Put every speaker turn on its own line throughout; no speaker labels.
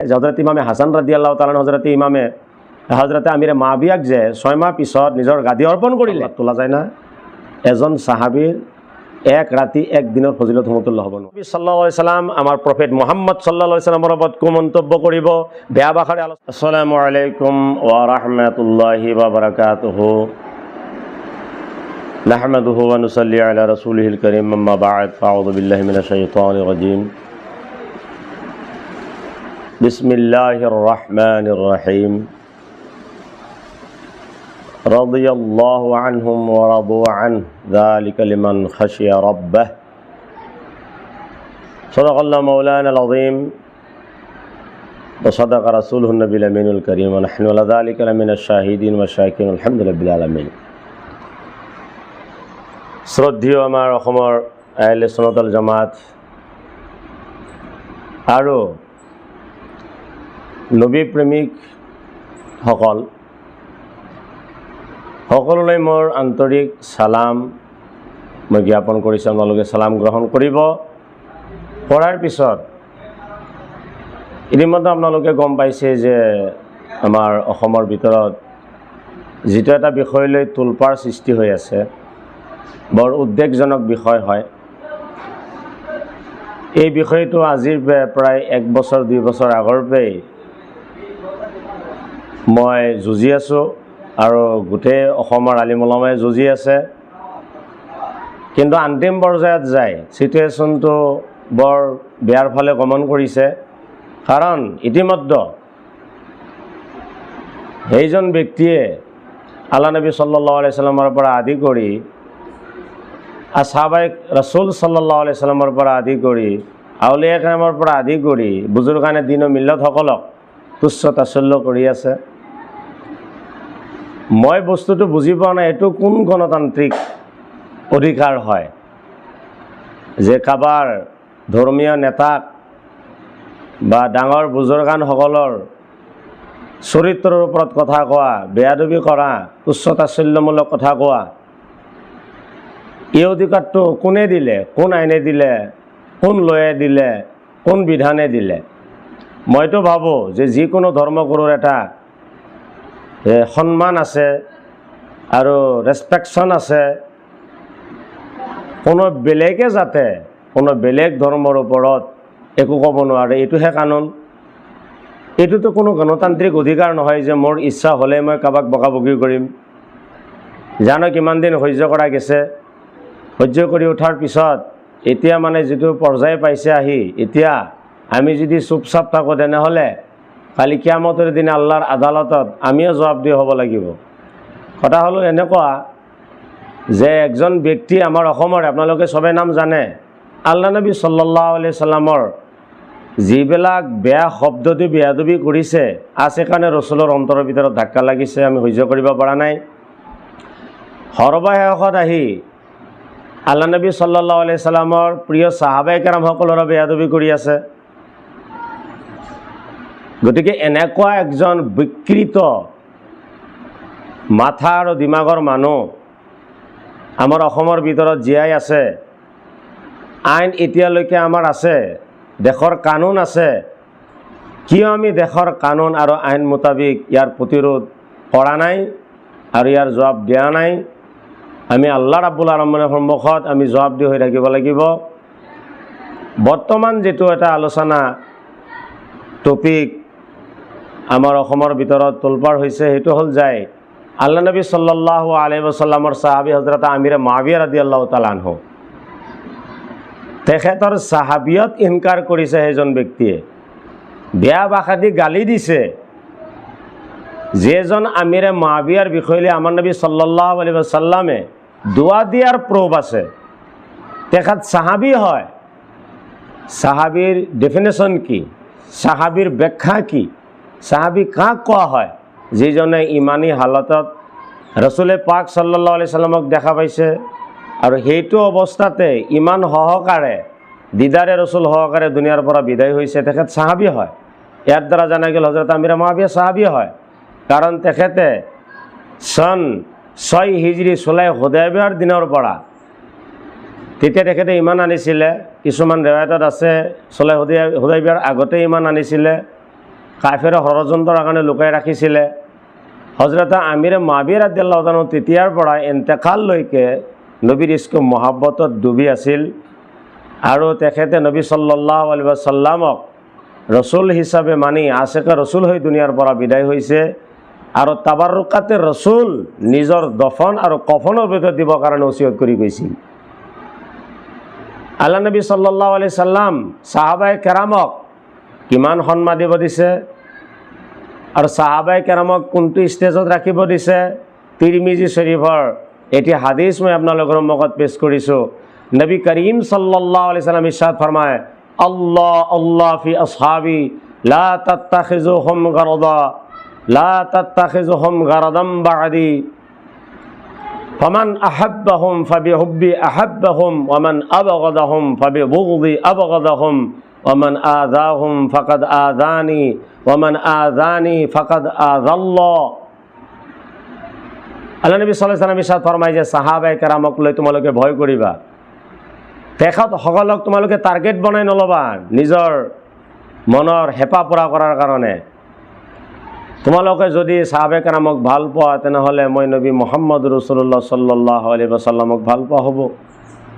হজরত ইমামে হাসান ৰাদি আল্লাহ তালান হজৰতে ইমামে হজৰতে আমিৰে মাবিয়াক যে ছয় মাহ পিছত নিজৰ গাদী অৰ্পণ কৰিলে তোলা যায় না এজন চাহাবীৰ এক ৰাতি এক দিনৰ ফজিলত সমতুল্য হ'ব নবী সাল্লাহ সাল্লাম আমাৰ প্ৰফেট মোহাম্মদ সাল্লাহ সাল্লামৰ ওপৰত কুমন্তব্য কৰিব বেয়া ভাষাৰে আলোচনা আসসালামু আলাইকুম ওয়ারাহমাতুল্লাহি ওয়াবারাকাতুহু نحمده ونصلي على رسوله الكريم أما بعد فأعوذ بالله من الشيطان الرجيم بسم الله الرحمن الرحيم رضي الله عنهم ورضوا عنه ذلك لمن خشي ربه صدق الله مولانا العظيم وصدق رسوله النبي الأمين الكريم ونحن على ذلك لمن الشاهدين والشاكرين الحمد لله رب العالمين শ্ৰদ্ধীয় আমাৰ অসমৰ আইলে চনতল জমাত আৰু নবী প্ৰেমিকসকল সকলোলৈ মোৰ আন্তৰিক চালাম মই জ্ঞাপন কৰিছোঁ, আপোনালোকে চালাম গ্ৰহণ কৰিব। কৰাৰ পিছত, ইতিমধ্যে আপোনালোকে গম পাইছে যে আমাৰ অসমৰ ভিতৰত যিটো এটা বিষয় লৈ তোলপাৰ সৃষ্টি হৈ আছে, বৰ উদ্বেগজনক বিষয় হয়। এই বিষয়টো আজিৰ প্ৰায় এক বছৰ, দুই বছৰ আগৰ পৰাই মই যুঁজি আছোঁ আৰু গোটেই অসমৰ আলিমলামাই যুঁজি আছে। কিন্তু অন্তিম পৰ্যায়ত যায়। ছিটুৱেশ্যনটো বৰ বেয়াৰ ফালে গমন কৰিছে। কাৰণ ইতিমধ্যে সেইজন ব্যক্তিয়ে আল্লাহ নবী আলাইস্লামৰ পৰা আদি কৰি আছহাবাই ৰচুল সাল্লাহ আলাইস্লামৰ পৰা আদি কৰি, আউলিয়া কামৰ পৰা আদি কৰি, বুজুৰ্গানে দিন মিল্লতসকলক তুচ্ছ তাচল্য কৰি আছে। মই বস্তুটো বুজি পোৱা নাই এইটো কোন গণতান্ত্ৰিক অধিকাৰ হয়? যে কাৰোবাৰ ধৰ্মীয় নেতাক বা ডাঙৰ বুজুৰ্গানসকলৰ চৰিত্ৰৰ ওপৰত কথা কোৱা বেয়াদবি কৰা তুচ্ছ তাচল্যমূলক কথা কোৱা এই অধিকাৰটো কোনে দিলে কোন আইনে দিলে কোন লয়ে দিলে কোন বিধানে দিলে? মইতো ভাবোঁ যে যিকোনো ধৰ্মগুৰুৰ এটা সন্মান আছে আৰু ৰেচপেকশ্যন আছে, কোনো বেলেগে যাতে, কোনো বেলেগ ধৰ্মৰ ওপৰত একো ক'ব নোৱাৰে, এইটোহে কানুন। এইটোতো কোনো গণতান্ত্ৰিক অধিকাৰ নহয় যে মোৰ ইচ্ছা হ'লে মই কাৰোবাক বকাবকি কৰিম। জানো কিমান দিন সহ্য কৰা গৈছে। সহ্য কৰি উঠাৰ পিছত, এতিয়া মানে যিটো পৰ্যায় পাইছে আহি, এতিয়া আমি যদি চুপচাপ থাকোঁ তেনেহ'লে কালি কিয়ামতৰ দিনা আল্লাহৰ আদালতত আমিও জবাবদিহি হ'ব লাগিব। কথা হ'ল এনেকুৱা যে একজন ব্যক্তি আমাৰ অসমৰে, আপোনালোকে চবে নাম জানে আল্লাহ নবী সাল্লাহ আলি চাল্লামৰ যিবিলাক বেয়া শব্দ দি বেয়াদবি কৰিছে, আছে কাৰণে ৰচুলৰ অন্তৰৰ ভিতৰত ধাক্কা লাগিছে, আমি সহ্য কৰিব পৰা নাই। সৰ্বশেষত আহি আল্লাহ নবী সাল্লাহ আলি চাল্লামৰ প্ৰিয় চাহাবাই কেৰামসকলৰ বেয়াদবি কৰি আছে। গতিকে এনেকুৱা একজন বিকৃত মাথা আৰু দিমাগৰ মানুহ আমাৰ অসমৰ ভিতৰত জীয়াই আছে। আইন এতিয়ালৈকে আমাৰ আছে, দেশৰ কানুন আছে। কিয় আমি দেশৰ কানুন আৰু আইন মোতাবিক ইয়াৰ প্ৰতিৰোধ কৰা নাই আৰু ইয়াৰ জবাব দিয়া নাই? আমি আল্লাহ ৰাবুল আলমৰ সন্মুখত আমি জবাব দি হৈ থাকিব লাগিব। বৰ্তমান যিটো এটা আলোচনা টপিক আমাৰ অসমৰ ভিতৰত তোলপাৰ হৈছে, সেইটো হ'ল যায়। আল্লাহ নবী সাল্লাহ আলহিবসাল্লামৰ চাহাবী হজৰত আমিৰে মাবিয়া ৰাদি আল্লাহ তালানহু তেখেতৰ চাহাবিয়ত ইনকাৰ কৰিছে সেইজন ব্যক্তিয়ে। বেয়া ভাষা দি গালি দিছে। যিজন আমিৰে মাবিয়াৰ বিষয়লৈ আমাৰ নবী সাল্লাহ আলী চাল্লামে দোৱা দিয়াৰ প্ৰুফ আছে। তেখেত চাহাবী হয়। চাহাবীৰ ডেফিনেশ্যন কি? চাহাবীৰ ব্যাখ্যা কি? চাহাবী কাক কোৱা হয়? যিজনে ইমানী হালতত ৰচুলে পাক চাল্লাহ আলি চাল্লামক দেখা পাইছে। আৰু সেইটো অৱস্থাতে ইমান সহকাৰে, দিদাৰে ৰচুল সহকাৰে দুনিয়াৰ পৰা বিদায় হৈছে, তেখেত চাহাবী হয়। ইয়াৰ দ্বাৰা জানা গ'ল হজৰত আমিৰা মহাবিয়া চাহাবী হয়। কাৰণ তেখেতে চন ছয় হিজৰি চলাই হোদাইবিয়াৰ দিনৰ পৰা তেতিয়া তেখেতে ইমান আনিছিলে। কিছুমান ৰেৱায়তত আছে, চলাই হুদাই হুদাইবিয়াৰ আগতে ইমান আনিছিলে। কাফেৰে ষড়যন্ত্ৰৰ কাৰণে লুকাই ৰাখিছিলে। হজৰতে আমিৰে মাবিৰ আদিল্লাহ তানো তেতিয়াৰ পৰা এন্তেকাললৈকে নবীৰ ইস্ক মহাব্বতত ডুবি আছিল। আৰু তেখেতে নবী চাল্লাহ আলী চাল্লামক ৰচুল হিচাপে মানি আশেকা ৰচুল হৈ দুনিয়াৰ পৰা বিদায় হৈছে। আৰু তাবাৰুকাতে ৰচুল নিজৰ দফন আৰু কফনৰ ভিতৰত দিবৰ কাৰণে উচিত কৰি গৈছিল। আল্লাহ নবী চাল্লাহ আলি চাল্লাম চাহাবাই কেৰামক কিমান সন্মান দিব দিছে? আৰু চাহাবাই কেৰামক কোনটো ষ্টেজত ৰাখিব দিছে? তিৰমিজি শ্বৰীফৰ এটি হাদিছ মই আপোনালোকৰ মুখত পেছ কৰিছোঁ। নবী করিম সাল্লাহ আলি সাল্লাম ইসাদ ফরমায় আল্লাহ আল্লাহ ফি আসহাবি, লা তাত্তাখিজু হুম গারদা লা তাত্তাখিজু হোম গারদাম বাদি, ফমান আহাব্বাহুম ফাবিহুব্বি আহাব্বাহুম, ওয়া মান আবগাদাহুম ফাবিবুগদি হোম ওমান আজাহুম ফকদ আজানি ওমান আজানি ফকদ আজাল্ল আল্লাহ নবী সাল্লাহ সাল্লাম ইসাদ ফরমাই যে সাহাবাই কেরামক লৈ তোমালোকে ভয় কৰিবা। তেখেত সকলক তোমালোকে টাৰ্গেট বনাই নল'বা নিজৰ মনৰ হেঁপা পূৰা কৰাৰ কাৰণে। তোমালোকে যদি চাহাবে কেৰামক ভালো পোৱা, তেনেহ'লে মই নবী মহম্মদ ৰচুল্লাহ চল্লাহ আলি চাল্লামক ভালো পোৱা হ'ব।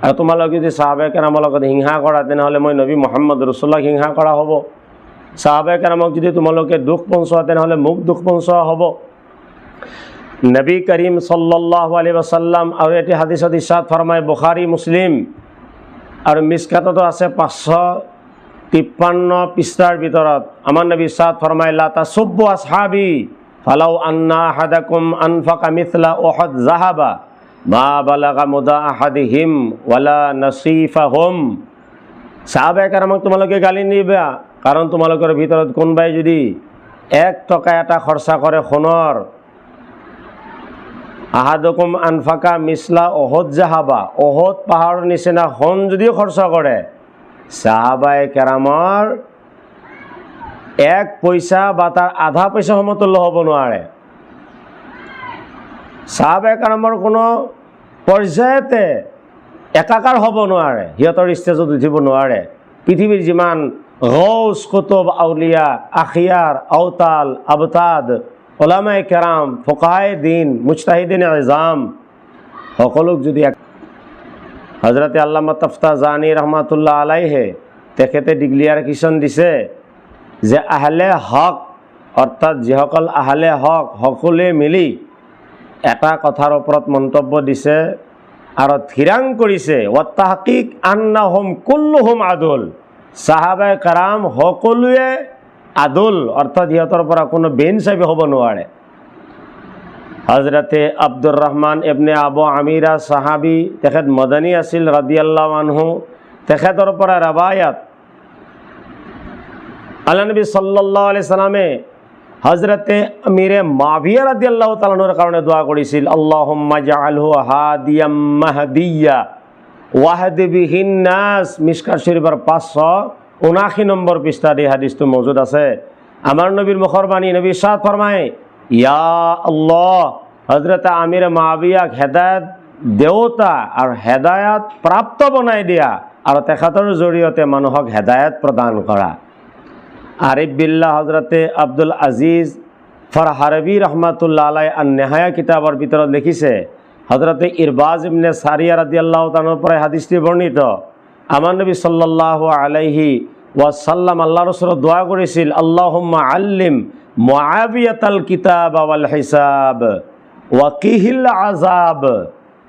আৰু তোমালোকে যদি চাহাবে কেৰামৰ লগত হিংসা কৰা তেনেহ'লে মই নবী মোহাম্মদ ৰচুল্লাক হিংসা কৰা হ'ব। চাহাবে কেৰামক যদি তোমালোকে দুখ পঞ্চোৱা তেনেহ'লে মোক দুখ পঞ্চোৱা হ'ব। নবী কৰীম চাল্লাহ আলী চাল্লাম আৰু এটি হাদিছত ইছাদ ফৰমাই বুখাৰী মুছলিম আৰু মিছকাততো আছে পাঁচশো তিপ্পান্ন পৃষ্ঠাৰ ভিতৰত। আমাৰ নবী ইছাদ ফৰমাই লাতা চুব্বু আসহাবি ফালাউ আন্না হাদাকুম আনফাকা মিথলা ওহদ জাহাবা। মা বালাগা মুদা আহাদিহিম ৱালা নচিফা হোম চাহাবে কাৰামক তোমালোকে গালি নিবা কাৰণ তোমালোকৰ ভিতৰত কোনোবাই যদি এক টকা এটা খৰচা কৰে সোণৰ, আহাদকুম আনফাকা মিছলা অহদ জাহাবা, অহদ পাহাৰৰ নিচিনা সোণ যদি খৰচা কৰে চাহাবাই কেৰামৰ এক পইচা বা তাৰ আধা পইচা সমতুল্য হ'ব নোৱাৰে। চাহাবাই কেৰামৰ কোনো পৰ্যায়তে একাকাৰ হ'ব নোৱাৰে, সিহঁতৰ ষ্টেজত উঠিব নোৱাৰে। পৃথিৱীৰ যিমান গৌচ কুতুব, আউলিয়া, আখিয়াৰ আউতাল আবতাদ ওলামাই কেৰাম ফকাই দিন মুস্তাহিদিন এজাম সকলোক যদি এক হজৰতে আল্লামা তফতা জানি ৰহমাতুল্লাহ আলাইহে তেখেতে ডিক্লিয়াৰেশ্যন দিছে যে আহলে হক, অৰ্থাৎ যিসকল আহলে হক, সকলোৱে মিলি এটা কথাৰ ওপৰত মন্তব্য দিছে আৰু থিৰাং কৰিছে ৱাত্তাহকিক আন্না হোম কুল্লু হোম আদুল। চাহাবাই কাৰাম সকলোৱে আদুল, অৰ্থাৎ সিহঁতৰ পৰা কোনো বেইনচাবি হ'ব নোৱাৰে। হজৰতে আব্দুৰ ৰহমান এবনে আবু আমিৰা চাহাবি তেখেত মদনী আছিল ৰাদিয়াল্লাহ মানহু তেখেতৰ পৰা ৰাবায়াত আল্লাহ নবী সাল্লাহ আলি সাল্লামে হজৰতে আমিৰে মাভিয়া ৰাদিয়াল্লাহ তালানুৰ কাৰণে দোৱা কৰিছিল আল্লাহ জালহু হাদিয়াম মাহদিয়া ৱাহদিবিহীন নাচ মিসকার শরীফৰ পাঁচশো ঊনাশী নম্বৰ পৃষ্ঠাত এই হাদিছটো মজুদ আছে। আমাৰ নবীৰ মুখৰ বাণী নবী সাদ ফৰমাই ইয়া আল্লাহ হজরত আমির মাবিয়াক হেদায়ত দেউতা আৰু হেদায়ত প্ৰাপ্ত বনাই দিয়া আৰু তেখেতৰ জৰিয়তে মানুহক হেদায়ত প্ৰদান কৰা আৰিফ বিল্লা হজৰতে আব্দুল আজিজ ফৰহাৰবী ৰহমাতুল্লা আলাই নেহায়া কিতাপৰ ভিতৰত লিখিছে হজৰতে ইৰবাজ ইবনে চাৰিয়া ৰাদি আল্লাহ তানৰ পৰাই হাদিছটি বৰ্ণিত আমাৰ নবী সাল্লাহ আলাইহি ৱাচাল্লাম আল্লাহ ৰচুলত দোৱা কৰিছিল আল্লাহুম্মা আল্লিম মুআবিয়াতাল কিতাব আৱাল হিচাব ওয়াকিহিল আজাব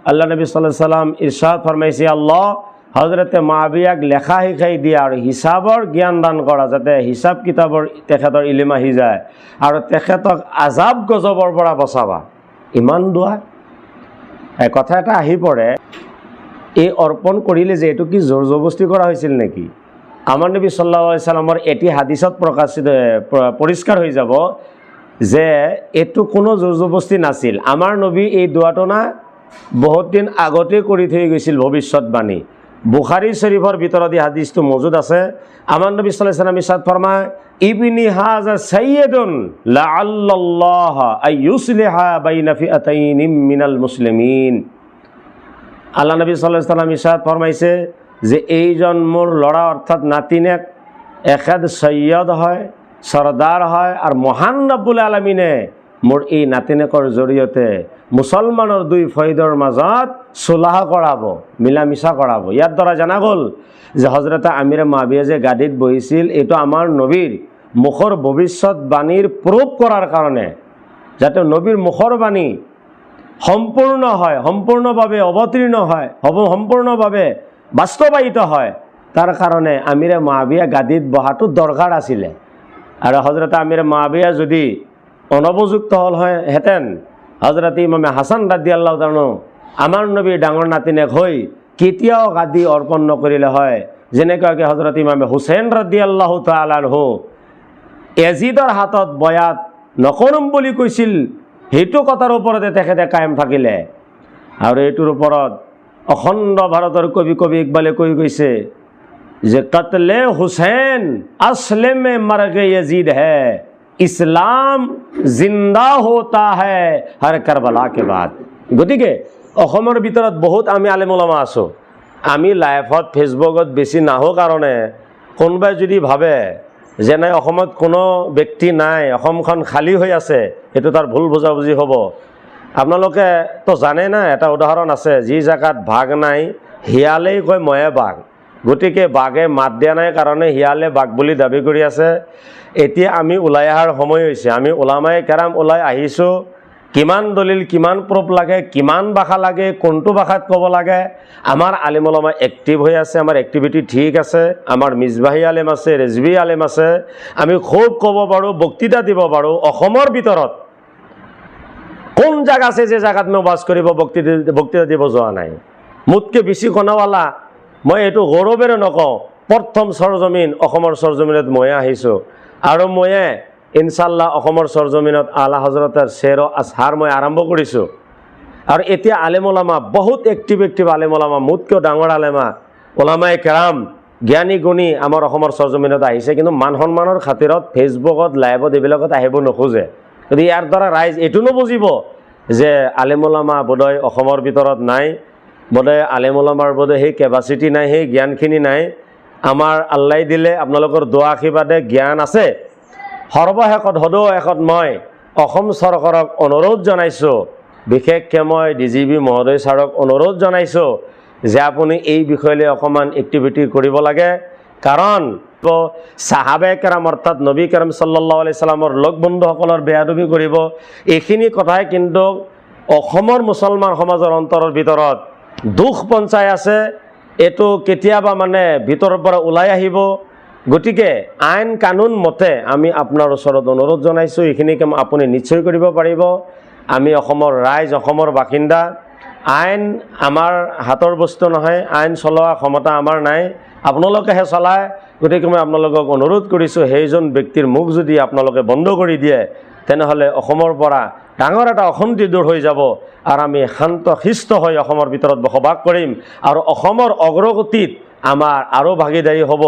আল্লাহ নবী সাল্লাহ সাল্লাম ইরশাদ ফরমাইছে, আল্লাহ হজৰতে মাবিয়াক লেখা শিকাই দিয়া আৰু হিচাপৰ জ্ঞান দান কৰা যাতে হিচাপ কিতাপৰ তেখেতৰ ইলিম আহি যায় আৰু তেখেতক আজাব গজবৰ পৰা বচাবা। ইমান দোৱা? কথা এটা আহি পৰে, এই অৰ্পণ কৰিলে যে এইটো কি জোৰ জবস্তি কৰা হৈছিল নেকি? আমাৰ নবী চাল্লা সাল্লামৰ এটি হাদিছত প্ৰকাশিত পৰিষ্কাৰ হৈ যাব যে এইটো কোনো জোৰ জবস্তি নাছিল। আমাৰ নবী এই দোৱাটো না বহুত দিন আগতেই কৰি থৈ গৈছিল ভৱিষ্যতবাণী। বুখাৰী শ্বৰীফৰ ভিতৰত এই হাদিছটো মজুদ আছে। আমাৰ নবী চাল্লাহ সাল্লাম ইছাদ ফৰমা ইবনি হাজ সৈয়দুন লাআল্লাল্লাহ আইয়ুছলিহা বাইনা ফিআতাইনিম মিনাল মুছলিমিন আল্লাহ নবী সাল্লাহ সাল্লাম ইছাদ ফৰমাইছে যে, এইজন মোৰ ল'ৰা অৰ্থাৎ নাতিনেক এখেদ সৈয়দ হয় চৰ্দাৰ হয় আৰু মহান ৰব্বুল আলমিনে মোৰ এই নাতিনেকৰ জৰিয়তে মুছলমানৰ দুই ফৈদৰ মাজত চোলাহ কৰাব মিলা মিছা কৰাব। ইয়াৰ দ্বাৰা জনা গ'ল যে হজৰতে আমিৰে মাবিয়ে যে গাদীত বহিছিল, এইটো আমাৰ নবীৰ মুখৰ ভৱিষ্যতবাণীৰ প্ৰুফ কৰাৰ কাৰণে। যাতে নবীৰ মুখৰ বাণী সম্পূৰ্ণ হয়, সম্পূৰ্ণভাৱে অৱতীৰ্ণ হয়, হ'ব, সম্পূৰ্ণভাৱে বাস্তৱায়িত হয়। তাৰ কাৰণে আমিৰে মাবিয়া গাদীত বহাটো দৰকাৰ আছিলে। আৰু হজৰতে আমিৰে মাবিয়া যদি অনুপযুক্ত হ'ল হয় হজরত ইমামে হাসান রাদি আল্লাহ জানো আমার নবী ডাঙর নাতিনেক হৈ কেতিয়াও গাদি অর্পণ নকৰিলে হয়। যেনেকুৱাকৈ হজরত ইমামে হুছেইন রাদি আল্লাহ তালানহু এজিদৰ হাতত বয়াত নকৰম বুলি কৈছিল, সেইটো কথাৰ ওপৰতে তেখেতে কায়েম থাকিলে। আৰু এইটোৰ ওপৰত অখণ্ড ভাৰতৰ কবি কবি ইকবালে কৈ গৈছে যে, কতলে হুছেইন আসলেমে মার্গে এজিদ হে। ইছলাম জিন্দা হোতা হে হৰ কাৰবালা কে বাদ। গতিকে, অসমৰ ভিতৰত বহুত আমি আলেমুলামা আছোঁ। আমি লাইফত, ফেচবুকত বেছি নাহোঁ কাৰণে। কোনোবাই যদি ভাবে যে অসমত কোনো ব্যক্তি নাই, অসমখন খালী হৈ আছে, সেইটো তাৰ ভুল বুজাবুজি হ'ব। আপোনালোকে তো জানে না, এটা উদাহৰণ আছে, যি জেগাত বাঘ নাই শিয়ালেই কয় ময়ে বাঘ। গতিকে বাঘে মাত দিয়া নাই কাৰণে শিয়ালে বাঘ বুলি দাবি কৰি আছে। এতিয়া আমি ওলাই অহাৰ সময় হৈছে। আমি ওলামাই কেৰাম ওলাই আহিছোঁ। কিমান দলিল, কিমান প্ৰুফ লাগে, কিমান ভাষা লাগে, কোনটো ভাষাত ক'ব লাগে? আমাৰ আলিম ওলামা এক্টিভ হৈ আছে, আমাৰ এক্টিভিটি ঠিক আছে, আমাৰ মিজবাহী আলেম আছে, ৰেজবি আলেম আছে। আমি খুব ক'ব পাৰোঁ, বক্তৃতা দিব পাৰোঁ, অসমৰ ভিতৰত কোন জেগা আছে যে জেগাত মই বাস কৰিব, বক্তৃতা বক্তৃতা দিব যোৱা নাই? মোতকৈ বেছি কণাৱালা মই এইটো গৌৰৱেৰে নকওঁ। প্ৰথম চৰজমিন অসমৰ চৰজমিনত ময়ে আহিছোঁ। আৰু ময়ে ইনশাল্লাহ অসমৰ চৰজমিনত আলা হজৰতৰ শ্বেৰ আছহাৰ মই আৰম্ভ কৰিছোঁ। আৰু এতিয়া আলেম ওলামা বহুত এক্টিভ এক্টিভ আলেম ওলামা মোতকৈও ডাঙৰ আলেমা ওলামাই কেৰাম, জ্ঞানী গুণী আমাৰ অসমৰ চৰজমিনত আহিছে, কিন্তু মান সন্মানৰ খাতিৰত ফেচবুকত, লাইভত এইবিলাকত আহিব নোখোজে। গতিকে ইয়াৰ দ্বাৰা ৰাইজ এইটো নুবুজিব যে আলেম ওলামা বোধহয় অসমৰ ভিতৰত নাই। বোধহয় আলেম ওলামাৰ সেই কেপাচিটি নাই সেই জ্ঞানখিনি নাই। আমাৰ আল্লাই দিলে আপোনালোকৰ দোৱা আশীৰ্বাদে জ্ঞান আছে। সৰ্বশেষত সদৌ শেষত মই অসম চৰকাৰক অনুৰোধ জনাইছোঁ বিশেষকৈ মই ডি জি বি মহোদয় ছাৰক অনুৰোধ জনাইছোঁ যে আপুনি এই বিষয়লৈ অকণমান এক্টিভিটি কৰিব লাগে। কাৰণ চাহাবে কেৰাম অৰ্থাৎ নবী কেৰাম চাল্লাহ আলি চাল্লামৰ লগ বন্ধুসকলৰ বেয়াদবি কৰিব। এইখিনি কথাই কিন্তু অসমৰ মুছলমান সমাজৰ অন্তৰৰ ভিতৰত দুখ পঞ্চাই আছে এইটো কেতিয়াবা মানে ভিতৰৰ পৰা ওলাই আহিব। গতিকে আইন কানুন মতে আমি আপোনাৰ ওচৰত অনুৰোধ জনাইছোঁ এইখিনি কাম আপুনি নিশ্চয় কৰিব পাৰিব। আমি অসমৰ ৰাইজ অসমৰ বাসিন্দা আইন আমাৰ হাতৰ বস্তু নহয় আইন চলোৱা ক্ষমতা আমাৰ নাই। আপোনালোকেহে চলায় গতিকে মই আপোনালোকক অনুৰোধ কৰিছোঁ, সেইজন ব্যক্তিৰ মুখ যদি আপোনালোকে বন্ধ কৰি দিয়ে, তেনেহ'লে অসমৰ পৰা ডাঙৰ এটা অশান্তি দূৰ হৈ যাব আৰু আমি শান্ত, শিষ্ট হৈ অসমৰ ভিতৰত বসবাস কৰিম আৰু অসমৰ অগ্ৰগতিত আমাৰ আৰু ভাগিদাৰী হ'ব।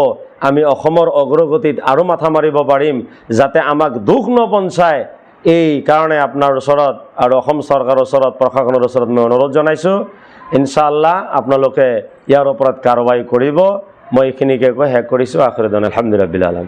আমি অসমৰ অগ্ৰগতিত আৰু মাথা মাৰিব পাৰিম যাতে আমাক দুখ নপঞ্চায়। এই কাৰণে আপোনাৰ ওচৰত আৰু অসম চৰকাৰৰ ওচৰত, প্ৰশাসনৰ ওচৰত মই অনুৰোধ জনাইছোঁ। ইনশাআল্লাহ আপোনালোকে ইয়াৰ ওপৰত কাৰ্যবাহী কৰিব। মই এইখিনিকে কৈ শেষ কৰিছোঁ আখৰিদন আলহামদুলিল্লাহ আলম।